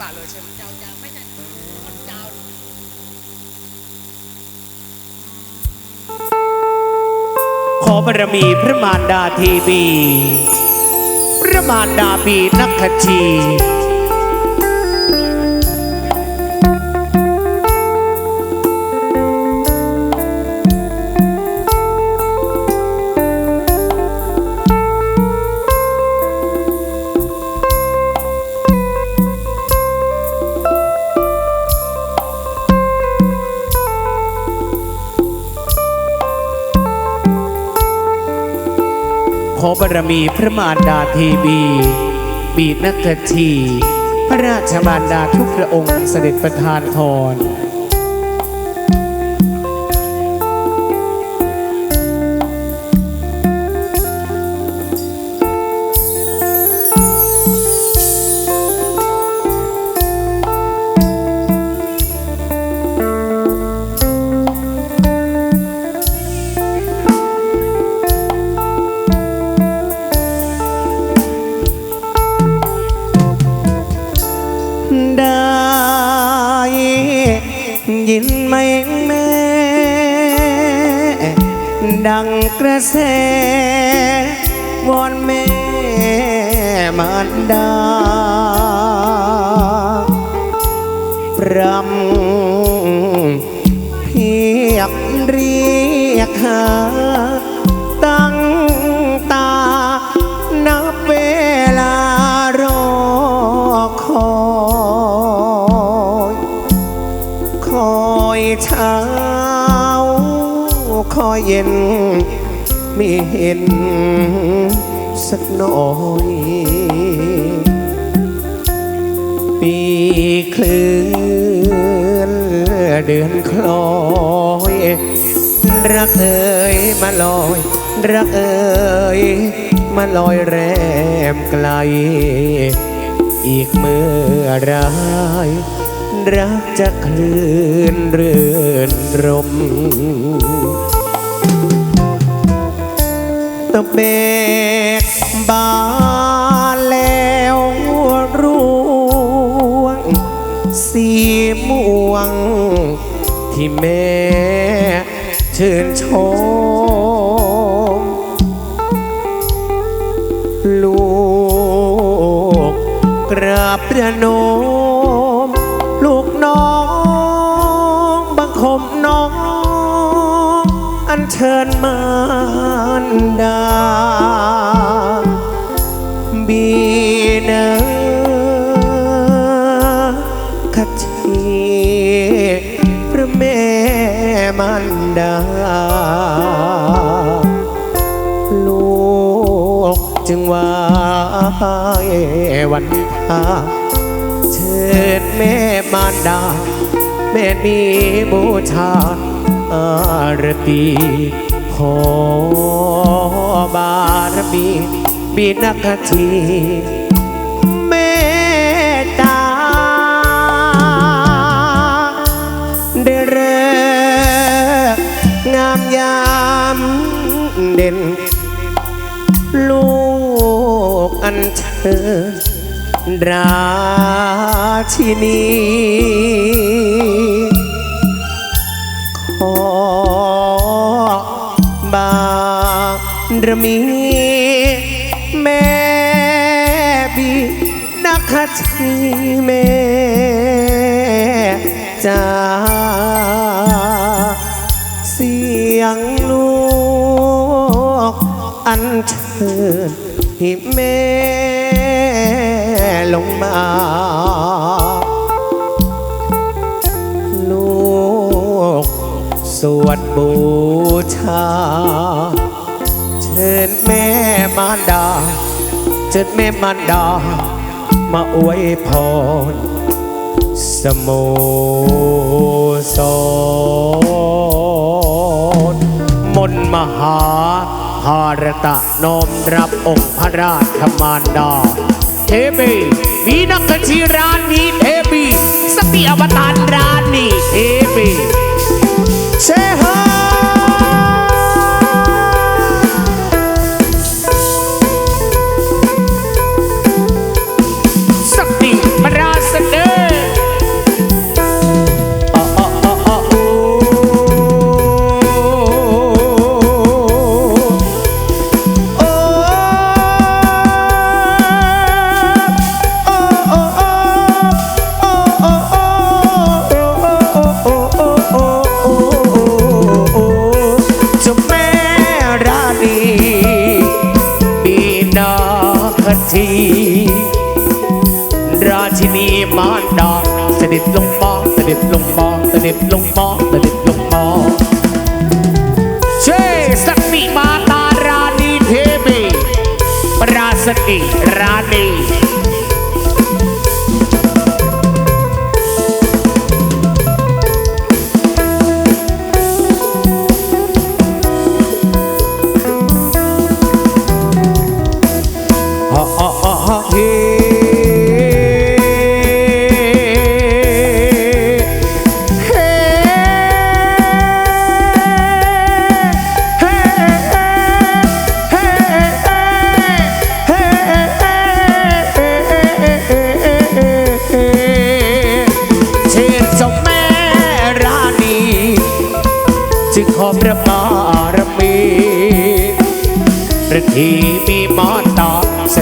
บาทเลยใช่ไหมยาวยาวไม่ใช่คนเจ้าขอบารมีพระมารดาทีบี พระมารดาบีนักขจี ขอบารมีพระมารดาทีบีบีนักขชีพระราชมารดาทุกพระองค์เสด็จประทานพร ได้ ยินไหมแม่ ดังกระแสวอนแม่มารดาปรำ อยเย็นไม่เห็นสักหน่อย ปีคลื่นเดือนคล้อย รักเอ่ยมาลอย รักเอ่ยมาลอยแรมไกล อีกเมื่อไรรักจะคลื่นเรื่อนรม ตะเบกบานแล้วร่วง สีม่วง ที่แม่ชื่นชม ลูกกราบประนม ลูกน้องบังคมน้อง อันเชิญมา ลูกจึงว่าวันพาเชิญแม่มารดา แม่นี้บูชาอารตีขอบารมีบีนักที ยามเด่น ลูกอันเชิญราชินีขอบารมีแม่บีนักชีแม่จ้า อันเชิญให้แม่ลงมาลูกสวดบูชา เชิญแม่มารดา เชิญแม่มารดา มาอวยพรสโมสรมนมหา หารตะน้อมรับองค์พระราชมารดา เทพีมีนักกัญชีรานีเทพีสติอวตารรานีเทพีเชฮา Hey.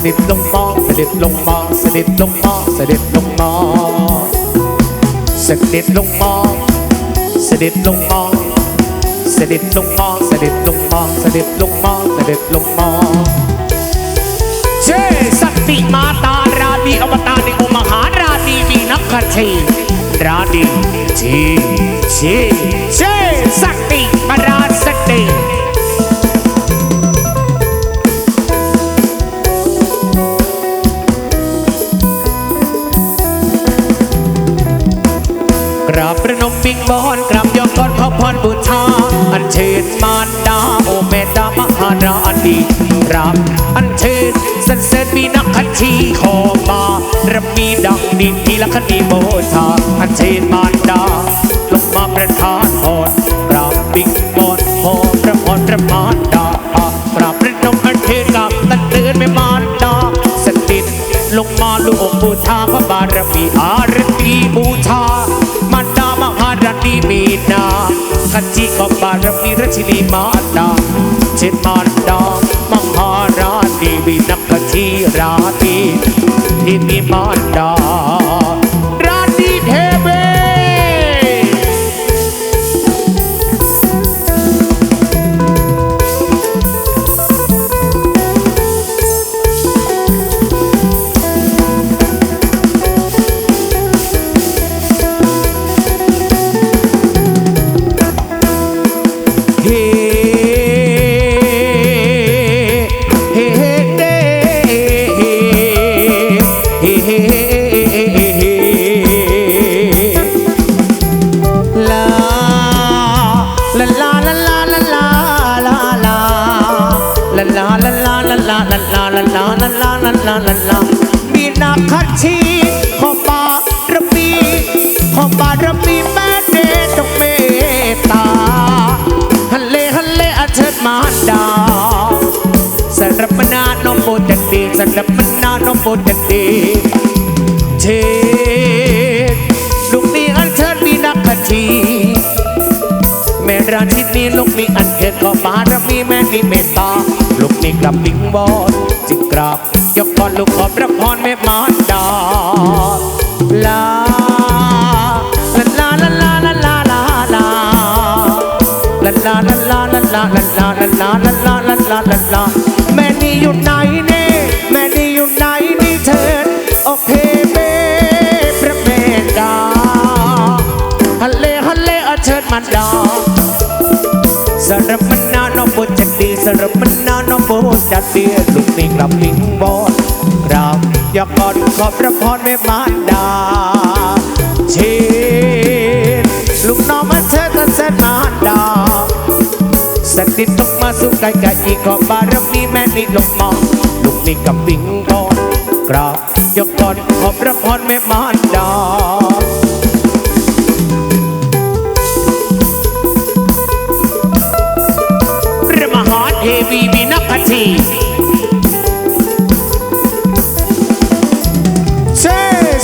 ด็จลงมาเสด็จลงมาเสด็จลงมาเสด็จลงมาเสด็จลงมาเสด็จลงมาเสด็จลงมาเสด็จลงมาเสด็จลงมาเสด็จลงมาเชสัตติมาตาราณีอวตารในองค์มหาราณีมีนักขัตถีราณีชีชีเชสัตติปราาราณีราบอันเชิญสันเสริญมีนักขันทีขอมาระมีดังดินทีละคณีโบชาอันเชิญมารดาลงมาประทานพรกราบปิงบอนขอพระพรพระมารดากราบประนมอันเชิญกับตันเตือนไม่มารดาสติดลงมาลูกบูชาพระบารมีอารตีบูชามันดามหาราณีมีนาขันจิก็บารมีราชินีมาดาเช่นมารดา देवी नखी राती। देवी मांडा राती ढेबे। Hey จันดีสรรพนานมโมจันดีเทลูกนี้อันเชิญมีนักขชีแม่ราชินีลูกนี้อันเชิญขอบารมีแม่นี่เมตตาลูกนี้กลับลิงบอดจึงกราบยกพรลูกขอบพระพรแม่มารดาลาลาลาลาลาลาลาลาลาลาลา อาเชิญมันดานานอบุจัดดีสารพนานอบุจัดดีลูกนี่กลับลิงบอดกราบอยากกอดขอบพระพรแม่มารดาเชิญลูกน้องมาเชิญกันเสนมารดาสติตกมาสู่ไกลไกลอีขอบารมีแม่นี่ลงมาลูกนี่กับปิงบอลกราบยกก่อนขอบพระพรแม่มารดา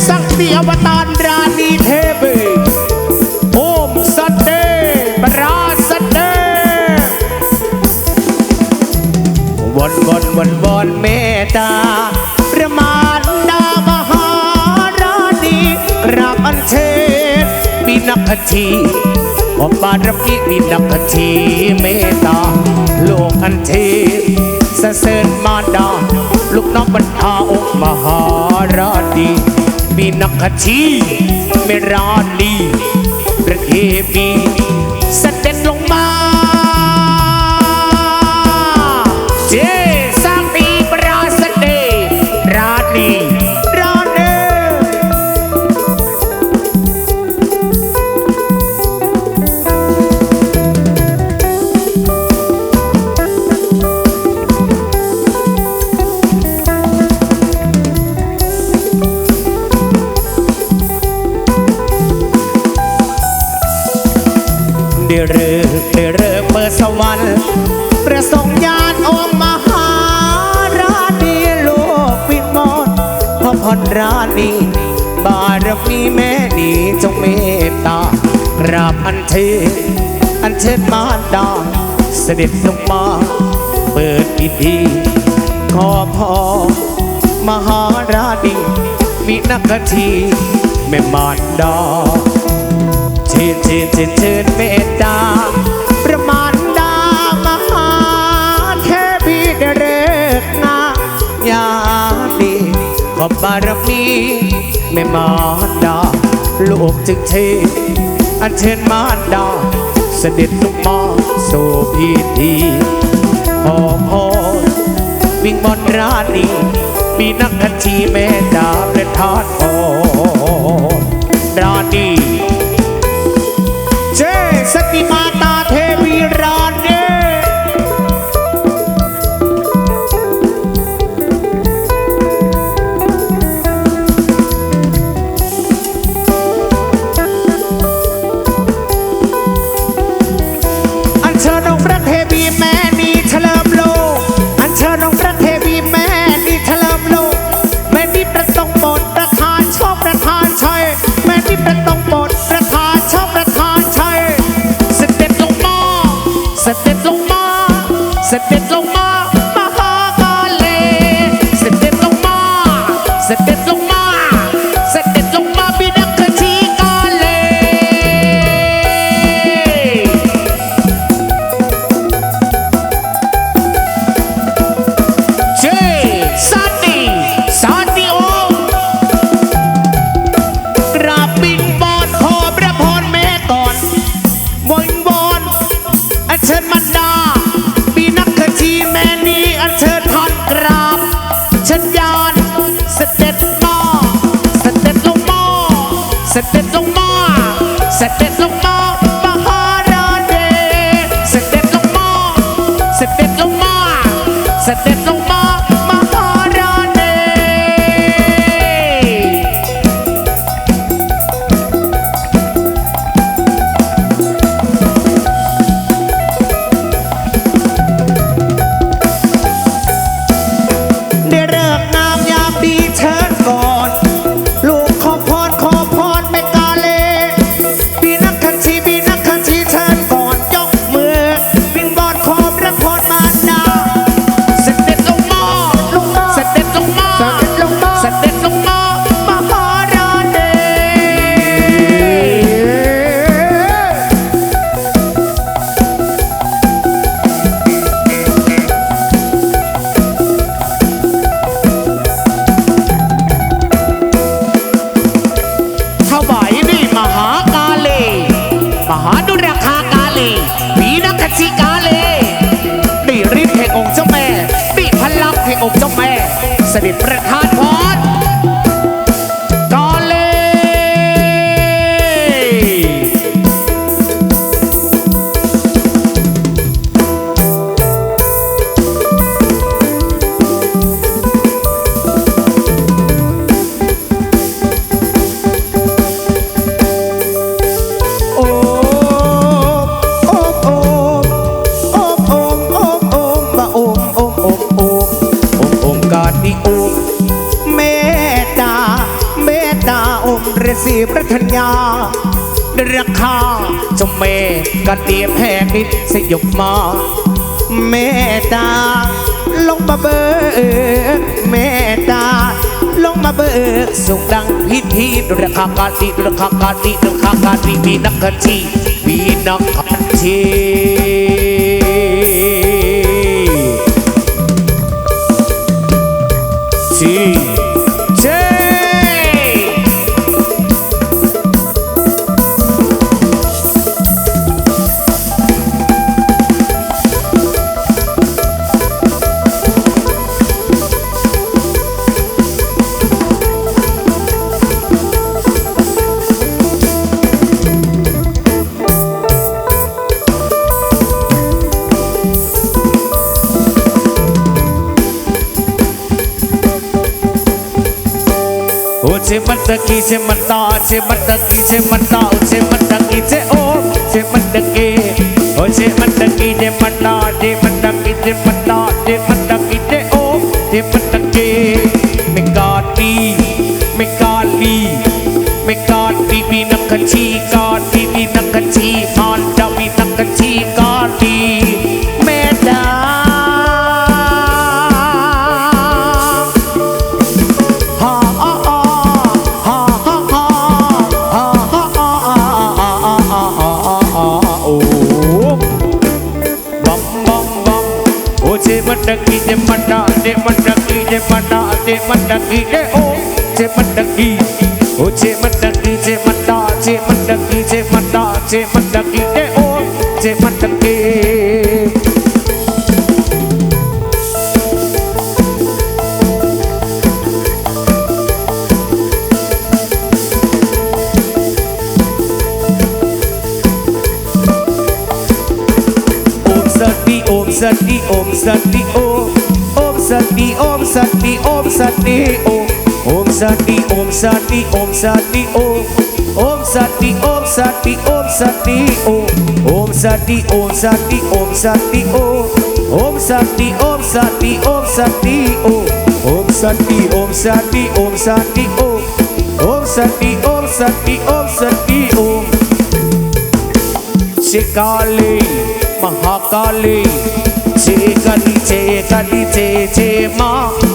สักติอวตารราณีเทวีโอมสัตเตปราสัตเตวนวนวนวนเมตตาประมาณดามหาราณีกราบอัญเชิญมีนักขัชีขอบารมีมีนักทีเมตตาโลกอันเทสเสริญมาดาลูกน้องบรรดาองค์มหาราดี มีมีนักข สวรรค์ประสงค์ญาณองค์มหาราณีโลกวิมลพระพรราณีบารมีแม่ดีจงเมตตากราบอันเชิญอันเชิญมารดาเสด็จลงมา เปิดพิธีขอพรมหาราณีมีนักทีแม่มารดาเชิญเชิญเชิญเชิญเมตตา ขอบบารมีแม่มารดาลูกจึงเชิญอันเชิญมารดา เสด็จลงมาสู่พิธีขอพรวิ่งบอนราณีมีนักขันชีแม่ดาและทาสพรราณีเจสติมา เชิญบรรดาปีนักขชีแม่นี้อันเชิญทอนกราบเชิญยานเสด็จมาเสด็จลงมาเสด็จลงมาเสด็จลงมามหาราเดเสด็จลงมาเสด็จลงมาเสด็จ สนิทประธาน ฤาษีพระธัญญาราคาจ้าแม่กะเตียมแห่งนิดสยบมาเมตตาลงมาเบิกเมตตาลงมาเบิกสุขดังพิธีดุรคากาติดุรคากาติดุรคากาติมีนักขันชีมีนักขันชี मटकी से मट्टा, से मटकी से मट्टा, से मटकी से ओ, से मटके, ओ, से मटकी से मट्टा, से मटकी से मट्टा, से मटकी से ओ, से मटके। मिकाटी मिकाटी मिकाटी भी नखची का that ओम सती ओम ओम सती ओम सती ओम सती ओम ओम सती ओम सती ओम सती ओम ओम सती ओम सती ओम सती ओम ओम सती ओम सती ओम सती ओम ओम सती ओम सती ओम सती ओम ओम सती ओम सती ओम सती ओम शिकाले महाकाले जय कली जय कली जय जय माँ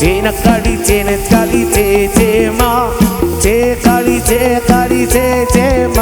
చేన కడి చేన కలి చే చేమా చే కడి చే కడి చే చేమా.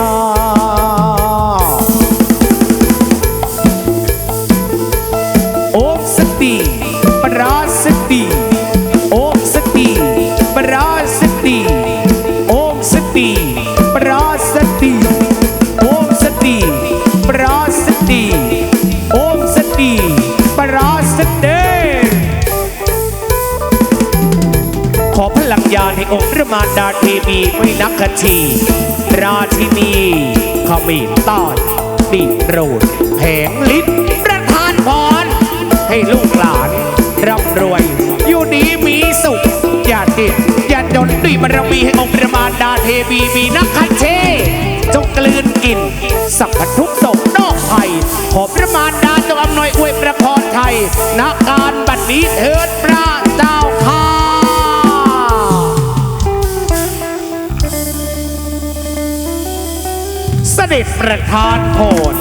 ารดาเทวีไม่นักขชีราชินีขมิ้นต้อนดิโรดแผงลิ้นประทานพร ให้ลูกหลานร่ำรวย อยู่ดีมีสุข อย่าติดอย่าจนด้วยบารมีให้องค์พระมารดาเทวีมีนักขันเชจงกลืนกินสัพพทุกโศกนอกภัยขอพระมารดาจงอำนวยอวยประพรไทยณการบัดนี้เถิดพระเจ้า สด็จประธานโพร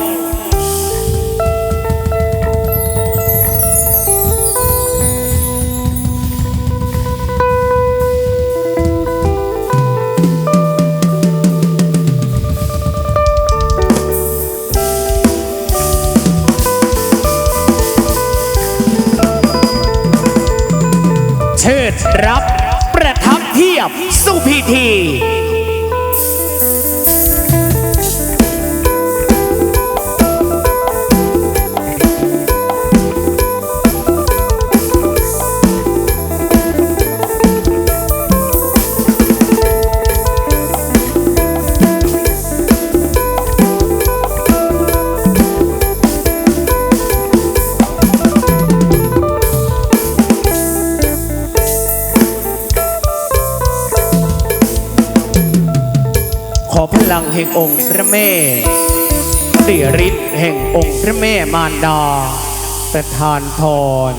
เชิดรับประทับเทียบสุพิธี องค์พระแม่เดียฤทธิ์แห่งองค์พระแม่มารดาประทานพร